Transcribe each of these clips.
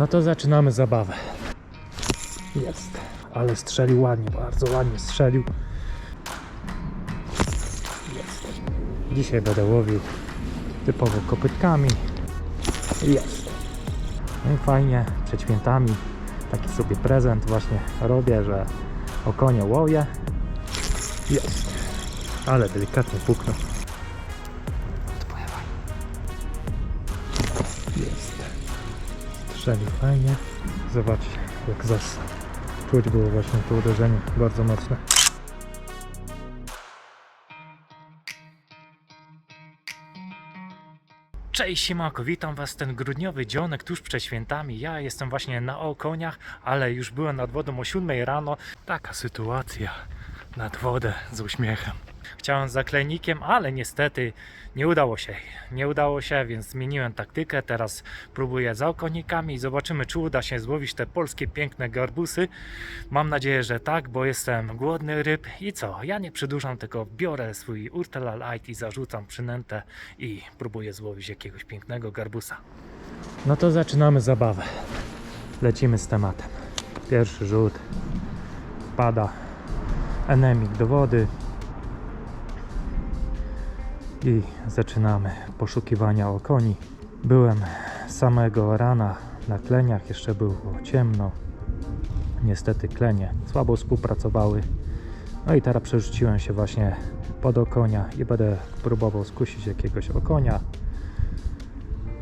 No to zaczynamy zabawę. Jest. Ale strzelił ładnie, bardzo ładnie strzelił. Jest. Dzisiaj będę łowił typowo kopytkami. Jest. No i fajnie, przed świętami taki sobie prezent właśnie robię, że o konie łowię. Jest. Ale delikatnie puknął. Strzelił fajnie. Zobaczcie, jak został. Czuć było właśnie to uderzenie bardzo mocne. Cześć Siemako, witam Was ten grudniowy dzionek tuż przed świętami. Ja jestem właśnie na Okoniach, ale już byłem nad wodą o 7 rano. Taka sytuacja nad wodę z uśmiechem. Chciałem z zaklejnikiem, ale niestety nie udało się. Nie udało się, więc zmieniłem taktykę. Teraz próbuję za okonikami i zobaczymy, czy uda się złowić te polskie piękne garbusy. Mam nadzieję, że tak, bo jestem głodny ryb. I co? Ja nie przedłużam, tylko biorę swój Urtela Light i zarzucam przynętę i próbuję złowić jakiegoś pięknego garbusa. No to zaczynamy zabawę. Lecimy z tematem. Pierwszy rzut. Pada enemik do wody. I zaczynamy poszukiwania okoni. Byłem samego rana na kleniach, jeszcze było ciemno. Niestety klenie słabo współpracowały. No i teraz przerzuciłem się właśnie pod okonia i będę próbował skusić jakiegoś okonia.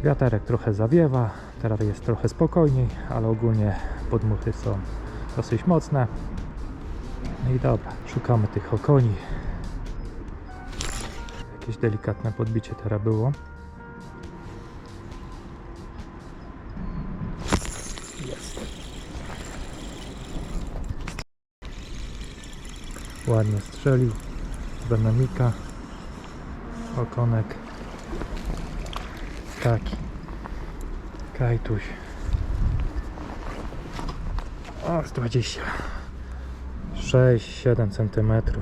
Wiaterek trochę zawiewa, teraz jest trochę spokojniej, ale ogólnie podmuchy są dosyć mocne. No i dobra, szukamy tych okoni. Jakieś delikatne podbicie teraz było. Jest. Ładnie strzelił. Benamika. Okonek. Taki. Kajtuś. O, z 20. 6-7 cm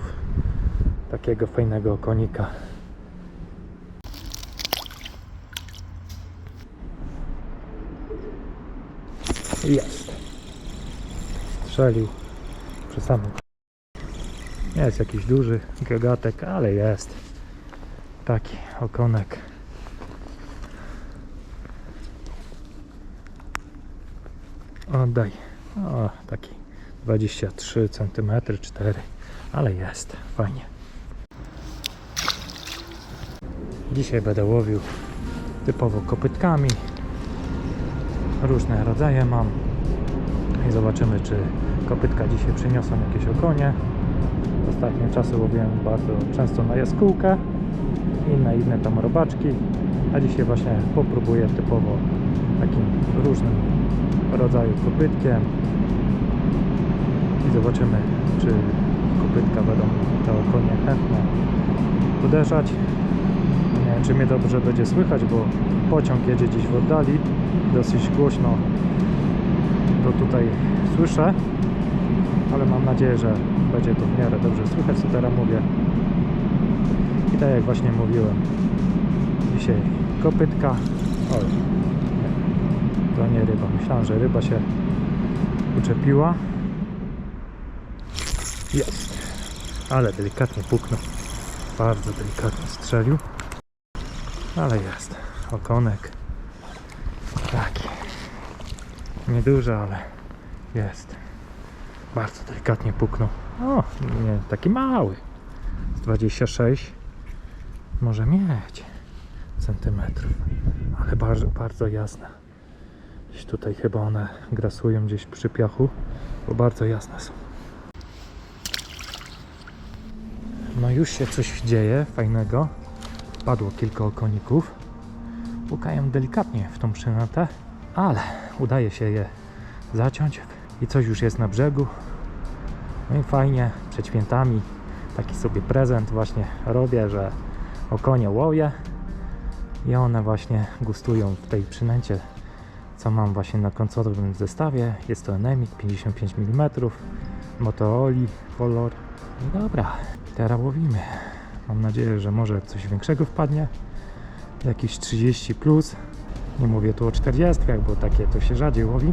takiego fajnego okonika. Jest. Strzelił przy samym. Jest jakiś duży gagatek, ale jest. Taki okonek. Oddaj. O, taki 23 cm 4, ale jest fajnie. Dzisiaj będę łowił typowo kopytkami. Różne rodzaje mam. I zobaczymy, czy kopytka dzisiaj przyniosą jakieś okonie. Ostatnie czasy łowiłem bardzo często na jaskółkę i na inne tam robaczki. A dzisiaj właśnie popróbuję typowo takim różnym rodzaju kopytkiem i zobaczymy, czy kopytka będą te okonie chętne uderzać. Nie wiem, czy mnie dobrze będzie słychać, bo pociąg jedzie gdzieś w oddali, dosyć głośno to tutaj słyszę, ale mam nadzieję, że będzie to w miarę dobrze słychać, co teraz mówię. I tak jak właśnie mówiłem, dzisiaj kopytka. Oj, to nie ryba. Myślałem, że ryba się uczepiła. Jest. Ale delikatnie puknął. Bardzo delikatnie strzelił. Ale jest. Okonek. Taki. Nieduży, ale jest. Bardzo delikatnie puknął. O, nie, taki mały. Z 26 może mieć centymetrów. Ale bardzo, bardzo jasne. Gdzieś tutaj chyba one grasują gdzieś przy piachu, bo bardzo jasne są. No już się coś dzieje fajnego. Padło kilka okoników. Pukają delikatnie w tą przynętę, ale udaje się je zaciąć i coś już jest na brzegu. No i fajnie, przed świętami taki sobie prezent właśnie robię, że okonie łowię i one właśnie gustują w tej przynęcie, co mam właśnie na końcowym zestawie. Jest to Enemik 55 mm, Motooli Color. I dobra, teraz łowimy. Mam nadzieję, że może coś większego wpadnie. Jakieś 30 plus. Nie mówię tu o 40, bo takie to się rzadziej łowi,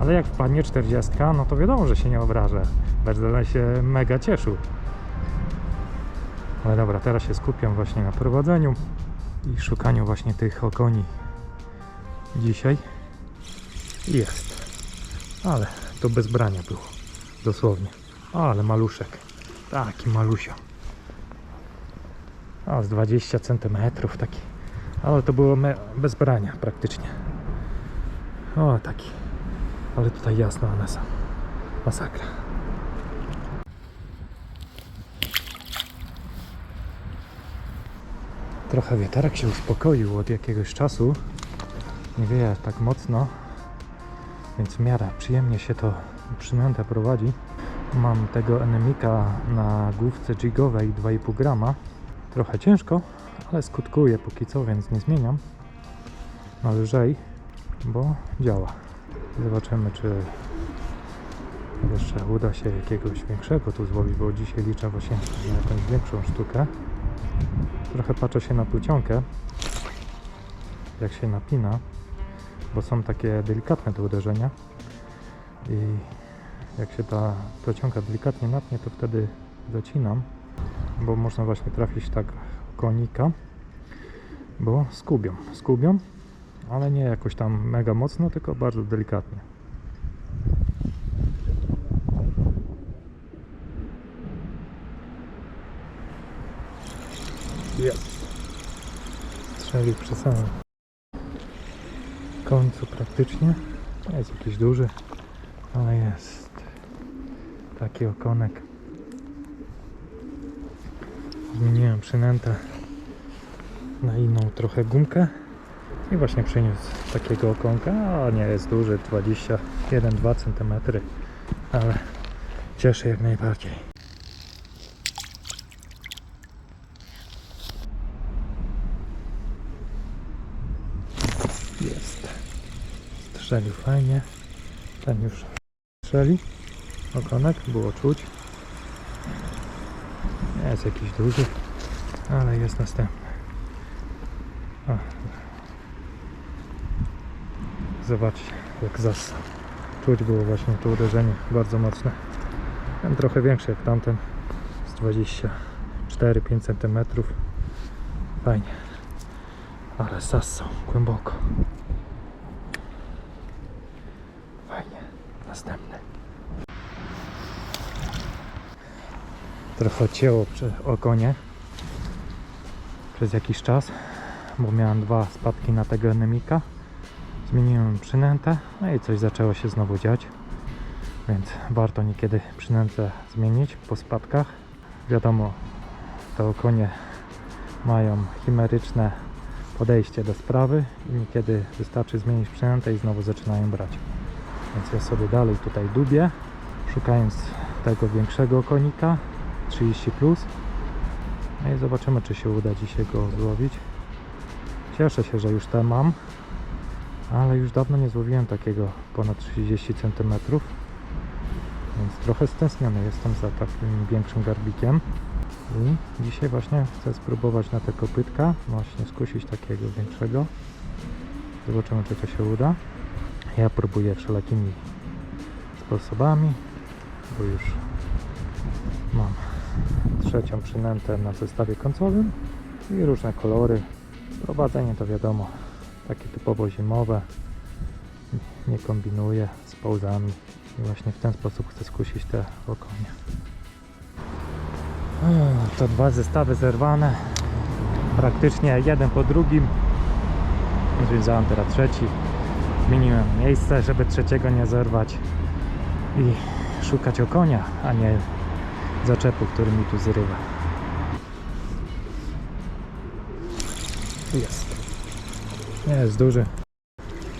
ale jak wpadnie 40, no to wiadomo, że się nie obrażę. Będę się mega cieszył. Ale dobra, teraz się skupiam właśnie na prowadzeniu i szukaniu właśnie tych okoni dzisiaj. Jest. Ale to bez brania było. Dosłownie. Ale maluszek. Taki malusio. A z 20 cm taki. Ale to było bez brania praktycznie. O taki. Ale tutaj jasno one są. Masakra. Trochę wiaterek się uspokoił od jakiegoś czasu. Nie wieje tak mocno. Więc w miarę przyjemnie się to przynętę prowadzi. Mam tego enemika na główce jigowej 2,5 grama. Trochę ciężko, ale skutkuje póki co, więc nie zmieniam. No lżej, bo działa. Zobaczymy, czy jeszcze uda się jakiegoś większego tu złowić, bo dzisiaj liczę właśnie na jakąś większą sztukę. Trochę patrzę się na plucionkę, jak się napina, bo są takie delikatne te uderzenia i jak się ta plecionka delikatnie napnie, to wtedy zacinam, bo można właśnie trafić tak konika, bo skubią, skubią, ale nie jakoś tam mega mocno, tylko bardzo delikatnie. Jest. Strzelił przy samym końcu praktycznie. Nie jest jakiś duży, ale jest taki okonek. Zmieniłem przynętę na inną trochę gumkę i właśnie przyniósł takiego okonka, a nie jest duży, 21-2 cm, ale cieszy jak najbardziej. Jest. Strzelił fajnie. Ten już strzeli. Okonek było czuć. Jest jakiś duży, ale jest następny. O. Zobaczcie, jak zassał. Czuć było właśnie to uderzenie bardzo mocne. Ten trochę większy jak tamten. Z 24-5 cm. Fajnie. Ale zassał głęboko. Fajnie. Następny. Trochę cięło przy okonie przez jakiś czas, bo miałem dwa spadki na tego enemika. Zmieniłem przynętę, no i coś zaczęło się znowu dziać. Więc warto niekiedy przynętę zmienić po spadkach. Wiadomo, te okonie mają chimeryczne podejście do sprawy i niekiedy wystarczy zmienić przynętę i znowu zaczynają brać. Więc ja sobie dalej tutaj dubię, szukając tego większego konika 30 plus. No i zobaczymy czy się uda dzisiaj go złowić. Cieszę się, że już te mam, ale już dawno nie złowiłem takiego ponad 30 cm. Więc trochę stęskniony jestem za takim większym garbikiem. I dzisiaj właśnie chcę spróbować na te kopytka, właśnie skusić takiego większego. Zobaczymy czy to się uda. Ja próbuję wszelakimi sposobami, bo już mam trzecią przynętę na zestawie końcowym i różne kolory. Prowadzenie to wiadomo, takie typowo zimowe. Nie kombinuję z pauzami i właśnie w ten sposób chcę skusić te okonie. To dwa zestawy zerwane, praktycznie jeden po drugim. Związałem teraz trzeci. Zmieniłem miejsce, żeby trzeciego nie zerwać i szukać okonia, a nie zaczepu, który mi tu zrywa. Jest. Nie jest duży,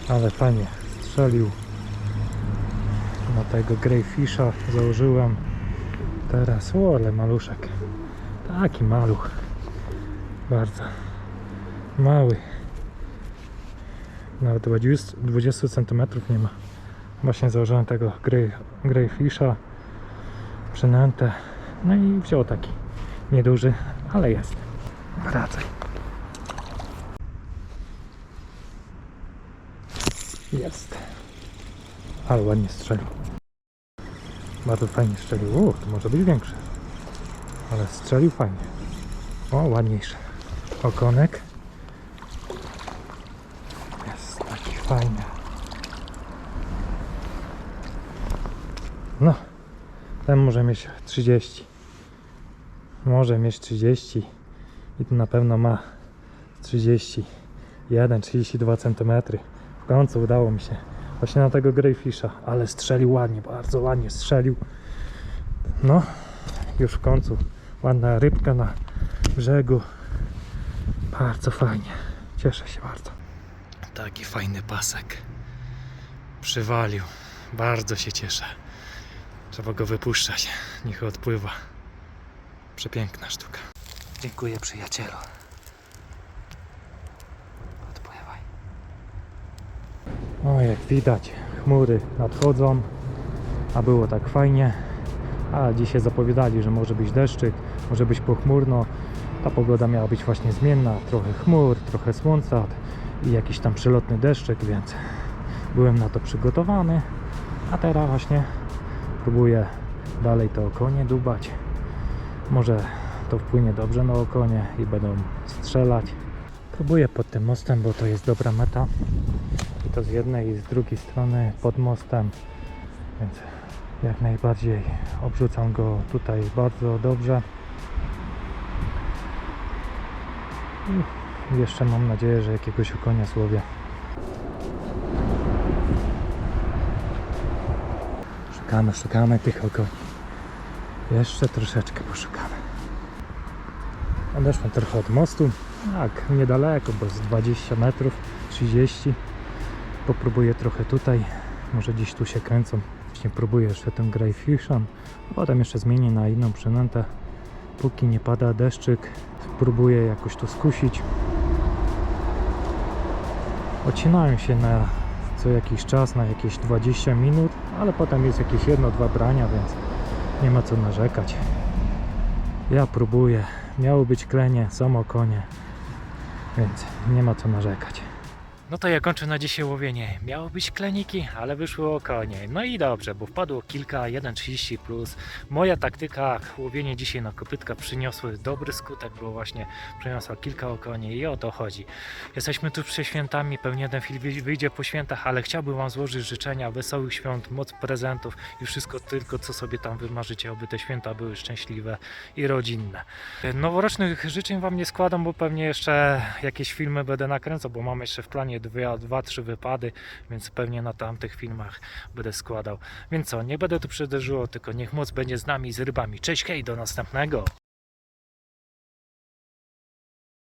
ale fajnie strzelił. Na tego greyfisha założyłem teraz. O, ale maluszek. Taki maluch. Bardzo mały. Nawet 20, 20 cm nie ma. Właśnie założyłem tego grey, greyfisha przynętę. No i wziął taki nieduży, ale jest. Wracaj. Jest. Ale ładnie strzelił. Bardzo fajnie strzelił. O, to może być większy. Ale strzelił fajnie. O, ładniejszy. Okonek. Jest taki fajny. No, ten może mieć 30. Może mieć 30. I tu na pewno ma 31, 32 cm. W końcu udało mi się. Właśnie na tego Greyfisha, ale strzelił ładnie, bardzo ładnie strzelił. No, już w końcu ładna rybka na brzegu. Bardzo fajnie. Cieszę się bardzo. Taki fajny pasek. Przywalił. Bardzo się cieszę. Trzeba go wypuszczać. Niech odpływa. Przepiękna sztuka. Dziękuję przyjacielu. Odpływaj. O, jak widać, chmury nadchodzą, a było tak fajnie. A dzisiaj zapowiadali, że może być deszczyk, może być pochmurno. Ta pogoda miała być właśnie zmienna, trochę chmur, trochę słońca i jakiś tam przelotny deszczyk, więc byłem na to przygotowany. A teraz właśnie próbuję dalej to okonie dubać. Może to wpłynie dobrze na okonie i będą strzelać. Próbuję pod tym mostem, bo to jest dobra meta. I to z jednej i z drugiej strony pod mostem. Więc jak najbardziej obrzucam go tutaj bardzo dobrze. I jeszcze mam nadzieję, że jakiegoś okonia złowię. Szukamy, szukamy tych okoni. Jeszcze troszeczkę poszukamy. Odeszłem trochę od mostu. Tak, niedaleko, bo z 20 metrów, 30. Popróbuję trochę tutaj. Może gdzieś tu się kręcą. Właśnie próbuję jeszcze ten Greyfishem. a Potem jeszcze zmienię na inną przynętę. Póki nie pada deszczyk, spróbuję jakoś to skusić. Odcinają się na co jakiś czas, na jakieś 20 minut, ale potem jest jakieś jedno, dwa brania, więc nie ma co narzekać. Ja próbuję. Miało być klenie, są okonie, więc nie ma co narzekać. No to ja kończę na dzisiaj łowienie. Miało być kleniki, ale wyszło okonie. No i dobrze, bo wpadło kilka, 1,30 plus. Moja taktyka, łowienie dzisiaj na kopytka przyniosły dobry skutek, bo właśnie przyniosła kilka okonie i o to chodzi. Jesteśmy tu przed świętami, pewnie jeden film wyj- wyjdzie po świętach, ale chciałbym Wam złożyć życzenia wesołych świąt, moc prezentów i wszystko tylko, co sobie tam wymarzycie, aby te święta były szczęśliwe i rodzinne. Noworocznych życzeń Wam nie składam, bo pewnie jeszcze jakieś filmy będę nakręcał, bo mam jeszcze w planie dwie, dwa, trzy wypady, więc pewnie na tamtych filmach będę składał. Więc co, nie będę tu przedłużyło, tylko niech moc będzie z nami, z rybami. Cześć, hej, do następnego!